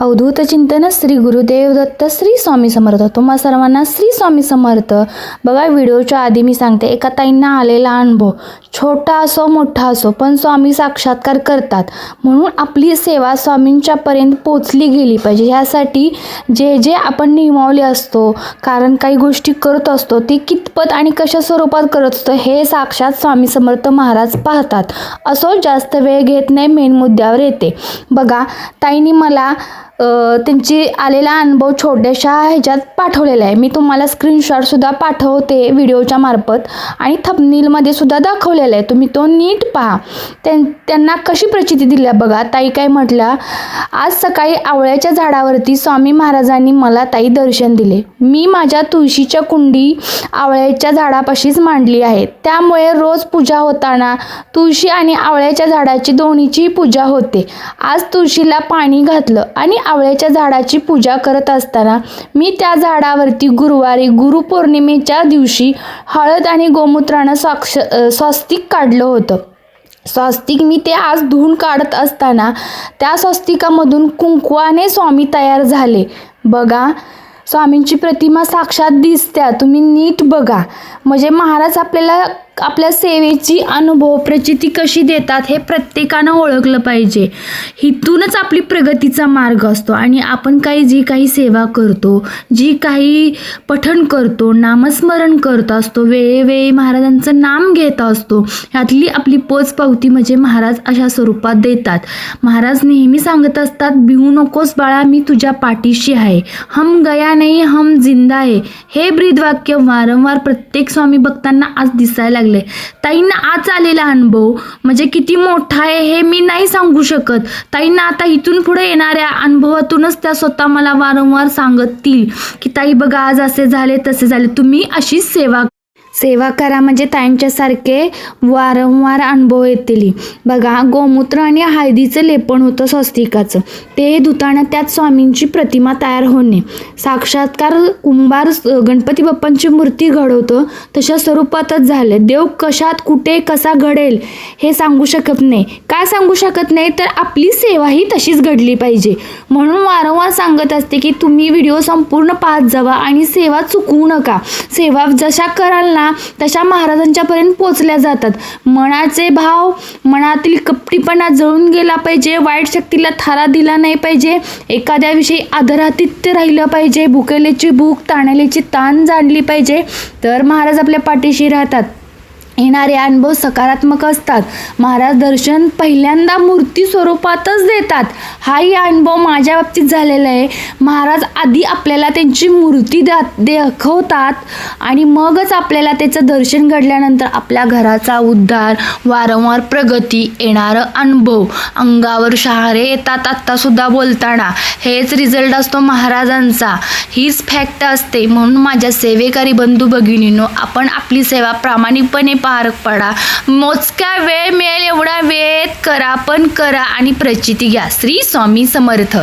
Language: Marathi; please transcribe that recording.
अवधूत चिंतन श्री गुरुदेव दत्त श्री स्वामी समर्थ. तुम्हा सर्वांना श्री स्वामी समर्थ. बघा व्हिडिओच्या आधी मी सांगते एका ताईंना आलेला अनुभव. छोटा असो मोठा असो पण स्वामी साक्षात्कार करतात. म्हणून आपली सेवा स्वामींच्यापर्यंत पोचली गेली पाहिजे. ह्यासाठी जे जे आपण नियमावली असतो कारण काही गोष्टी करत असतो ती कितपत आणि कशा स्वरूपात करत असतो हे साक्षात स्वामी समर्थ महाराज पाहतात. असो जास्त वेळ घेत नाही मेन मुद्द्यावर येते. बघा ताईंनी मला त्यांची आलेला अनुभव छोट्याशा ह्याच्यात पाठवलेला आहे. मी तुम्हाला स्क्रीनशॉटसुद्धा पाठवते व्हिडिओच्या मार्फत आणि थपनीलमध्ये सुद्धा दाखवलेला आहे. तुम्ही तो नीट पहा. त्यां त्यांना कशी प्रचिती दिल्या बघा. ताई काय म्हटला आज सकाळी आवळ्याच्या झाडावरती स्वामी महाराजांनी मला ताई दर्शन दिले. मी माझ्या तुळशीच्या कुंडी आवळ्याच्या झाडापाशीच मांडली आहे. त्यामुळे रोज पूजा होताना तुळशी आणि आवळ्याच्या झाडाची दोन्हीची पूजा होते. आज तुळशीला पाणी घातलं आणि आवळ्याच्या झाडाची पूजा करत असताना मी त्या झाडावरती गुरुवारी गुरुपौर्णिमेच्या दिवशी हळद आणि गोमूत्रानं साक्ष स्वस्तिक काढलं होतं. स्वस्तिक मी ते आज धुवून काढत असताना त्या स्वस्तिकामधून कुंकवाने स्वामी तयार झाले. बघा स्वामींची प्रतिमा साक्षात दिसत्या. तुम्ही नीट बघा. म्हणजे महाराज आपल्याला आपल्या सेवेची अनुभव प्रचिती कशी देतात हे प्रत्येकानं ओळखलं पाहिजे. हिथूनच आपली प्रगतीचा मार्ग असतो आणि आपण काही जी काही सेवा करतो जी काही पठण करतो नामस्मरण करत असतो वेळेवेळी महाराजांचं नाम घेत असतो ह्यातली आपली पोच पावती म्हणजे महाराज अशा स्वरूपात देतात. महाराज नेहमी सांगत असतात भिवू नकोस बाळा मी तुझ्या पाठीशी आहे. हम गया नाही हम जिंदा आहे. हे ब्रीदवाक्य वारंवार प्रत्येक स्वामी भक्तांना आज दिसायला लागले. ताईंना आज आलेला अनुभव म्हणजे किती मोठा आहे हे मी नाही सांगू शकत. ताईंना आता इथून पुढे येणाऱ्या अनुभवातूनच त्या स्वतः मला वारंवार सांगतील की ताई बघा आज असे झाले तसे झाले. तुम्ही अशीच सेवा सेवा करा म्हणजे ताईंच्यासारखे वारंवार अनुभव येतील. बघा गोमूत्र आणि हळदीचं लेपण होतं स्वस्तिकाचं. ते धुताना त्यात स्वामींची प्रतिमा तयार होणे. साक्षात्कार कुंभार गणपती बाप्पांची मूर्ती घडवतं तशा स्वरूपातच झाले. देव कशात कुठे कसा घडेल हे सांगू शकत नाही. का सांगू शकत नाही? तर आपली सेवा ही तशीच घडली पाहिजे. म्हणून वारंवार सांगत असते की तुम्ही व्हिडिओ संपूर्ण पाहत जावा आणि सेवा चुकवू नका. सेवा जशा कराल ना तशा महाराजांच्यापर्यंत पोचल्या जातात. मनाचे भाव मनातील कपटीपणा जळून गेला पाहिजे वाईट शक्तीला थारा दिला नाही पाहिजे एखाद्याविषयी आदरातिथ्य राहिलं पाहिजे भुकेलेची भूक ताणलेची ताण जाणली पाहिजे तर महाराज आपल्या पाठीशी राहतात. येणारे अनुभव सकारात्मक असतात. महाराज दर्शन पहिल्यांदा मूर्ती स्वरूपातच देतात. हाही अनुभव माझ्या बाबतीत झालेला आहे. महाराज आधी आपल्याला त्यांची मूर्ती दा दाखवतात आणि मगच आपल्याला त्याचं दर्शन घडल्यानंतर आपल्या घराचा उद्धार वारंवार प्रगती येणारं अनुभव अंगावर शहारे येतात आत्तासुद्धा बोलताना. हेच रिझल्ट असतो महाराजांचा. हीच फॅक्ट असते. म्हणून माझ्या सेवेकरी बंधू भगिनींनो आपण आपली सेवा प्रामाणिकपणे पार पडा. मोजक्या वेळ मिळेल एवढा वेळेत करा पण करा आणि प्रचिती घ्या. श्री स्वामी समर्थ.